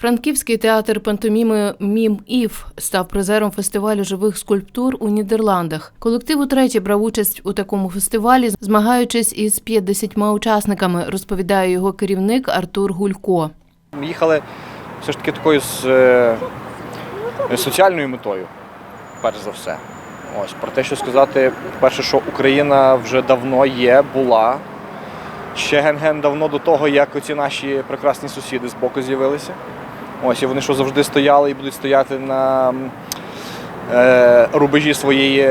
Франківський театр пантоміми Мім Ів став призером фестивалю живих скульптур у Нідерландах. Колектив утретє брав участь у такому фестивалі, змагаючись із 50 учасниками, розповідає його керівник Артур Гулько. Ми їхали все ж таки такою з е, соціальною метою, перш за все. Ось про те, що сказати, перше, що Україна вже давно є, була. Ще ген-ген давно до того, як оці наші прекрасні сусіди з боку з'явилися. Ось і вони що завжди стояли і будуть стояти на е, рубежі своєї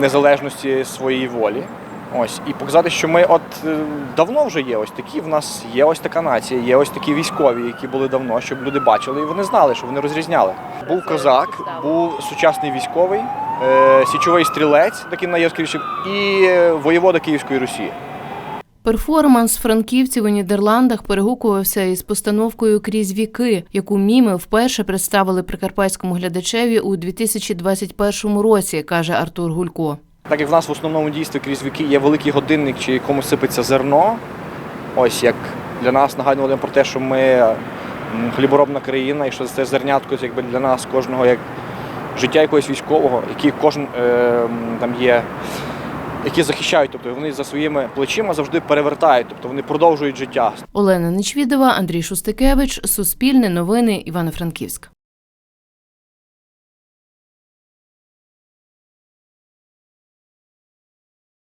незалежності, своєї волі. Ось і показати, що ми от е, давно вже є ось такі. В нас є ось така нація, є ось такі військові, які були давно, щоб люди бачили, і вони знали, що вони розрізняли. Був козак, був сучасний військовий, е, січовий стрілець, такий найяскравіший, і е, воєвода Київської Русі. Перформанс франківців у Нідерландах перегукувався із постановкою Крізь віки, яку міми вперше представили прикарпатському глядачеві у 2021 році, каже Артур Гулько. Так як в нас в основному дійстві крізь віки є великий годинник, чи якому сипеться зерно. Ось як для нас нагадували про те, що ми хліборобна країна, і що це зернятко якби для нас кожного як життя якогось військового, які кожен е, там є, які захищають, тобто вони за своїми плечима завжди перевертають, тобто вони продовжують життя. Олена Нечвідова, Андрій Шустикевич, Суспільне новини, Івано-Франківськ.